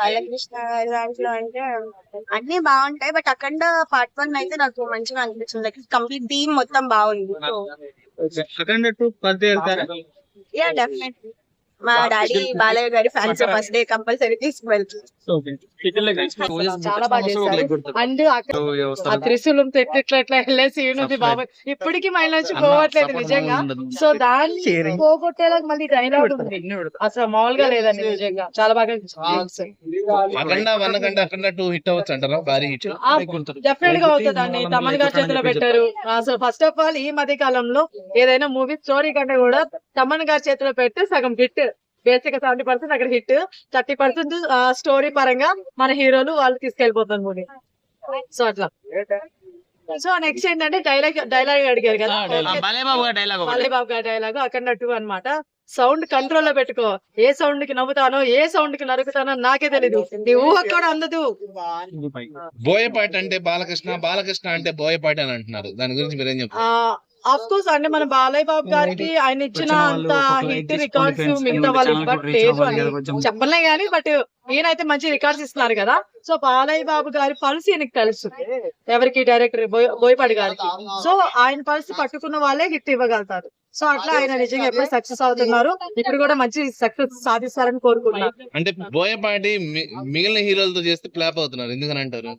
బాలకృష్ణ దాంట్లో అంటే అన్ని బాగుంటాయి బట్ అఖండ పార్ట్ వన్ అయితే నాకు మంచిగా అనిపించింది. లైక్ కంప్లీట్ థీమ్ మొత్తం బాగుంది. So Akhanda two yeah definitely మా డాడీ బాలయ్య గారి ఫ్యాన్స్ ఫస్ట్ డే కంపల్సరీ తీసుకువెళ్తారు. అండ్ ఆ త్రిశూలం ఎట్లా ఎట్లా ఎట్లా వెళ్ళే సీన్ ఉంది బాబాయ్ ఇప్పటికీ మైండ్ నుంచి పోవట్లేదు నిజంగా. సో దాన్ని పోగొట్టేలాగా మళ్ళీ డైలాగ్ ఉంది. అసలు మామూలుగా లేదండి నిజంగా. చాలా బాగా డెఫినెట్గా అవుతుందండి తమన్ గారి చేతిలో పెట్టారు. అసలు ఫస్ట్ ఆఫ్ ఆల్ ఈ మధ్య కాలంలో ఏదైనా మూవీ స్టోరీ కంటే కూడా తమన్ గారి చేతిలో పెడితే సగం హిట్. బేసిక్ సెవెంటీ పర్సెంట్ అక్కడ హిట్. థర్టీ పర్సెంట్ స్టోరీ పరంగా మన హీరోలు వాళ్ళు తీసుకెళ్ళిపోతారు మూవీ. సో అట్లా. సో నెక్స్ట్ ఏంటంటే డైలాగ్ డైలాగ్ అడిగారు కదా. బాలేబాబు గారి డైలాగ్ బాబు గారి డైలాగ్ అక్కడ టూ అన్నమాట. సౌండ్ కంట్రోల్లో పెట్టుకో. ఏ సౌండ్కి నవ్వుతానో ఏ సౌండ్కి నరుకుతానో నాకే తెలీదు. నీ ఊహ కూడా అందదు. బోయపాటి అంటే బాలకృష్ణ బాలకృష్ణ అంటే బోయపాటి అని అంటున్నారు. దాని గురించి మీరేం చెప్తారు? ఆఫ్ కోర్స్ అంటే మన బాలయ్య బాబు గారికి ఆయన ఇచ్చిన అంత హిట్ రికార్డ్స్ మిగతా వాళ్ళు చెప్పలే గానీ బట్ ఈయనైతే మంచి రికార్డ్స్ ఇస్తున్నారు కదా. సో బాలయ్య బాబు గారి పల్స్ ఈయనకి తెలుసు. ఎవరికి డైరెక్టర్ బోయపాటి గారికి. సో ఆయన పల్స్ పట్టుకున్న వాళ్ళే హిట్ ఇవ్వగలుగుతారు. సో అట్లా ఆయన నిజంగా ఎప్పుడు సక్సెస్ అవుతున్నారు. ఇప్పుడు కూడా మంచి సక్సెస్ సాధిస్తారని కోరుకుంటున్నారు అంటే బోయపాటి మిగిలిన హీరోలతో చేస్తే ఫ్లాప్ అవుతున్నారు. ఎందుకని అంటారు?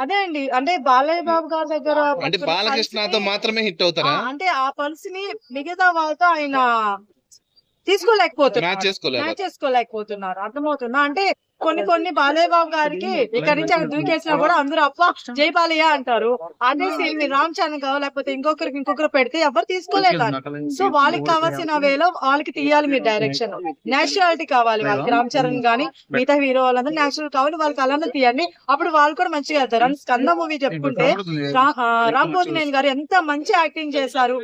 అదే అండి. అంటే బాలయ్య బాబు గారి దగ్గర అంటే బాలకృష్ణతో మాత్రమే హిట్ అవుతారా? అంటే ఆ పల్స్ని మిగతా వాళ్ళతో ఆయన తీసుకోలేకపోతున్నారు. చేసుకోలేకపోతున్నారు. అర్థమవుతుందా? అంటే కొన్ని కొన్ని బాలయ్య బాబు గారికి ఇక్కడ నుంచి ఆయన దూకేసినా కూడా అందరూ అప్ప జై బాలయ్య అంటారు. ని రామ్ చరణ్ కావాలి లేకపోతే ఇంకొకరికి ఇంకొకరు పెడితే ఎవరు తీసుకోలేదు సో వాళ్ళకి కావాల్సిన వేలో వాళ్ళకి తీయాలి మీరు డైరెక్షన్ నేచురాలిటీ కావాలి వాళ్ళకి రామ్ చరణ్ గానీ మిగతా హీరో వాళ్ళందరూ నేచురల్ కావాలి వాళ్ళకి అలానే తీయండి. అప్పుడు వాళ్ళు కూడా మంచిగా వెళ్తారు. అండ్ స్కంద మూవీ చెప్పుకుంటే రామ్ గారు ఎంత మంచి యాక్టింగ్ చేశారు.